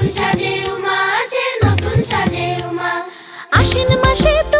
নতুন সাজে উমা আসে মাসে তুক্কা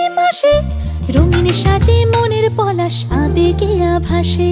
এই মাসে রঙিন সাজে মনের পলাশ আবেগে আভাসে।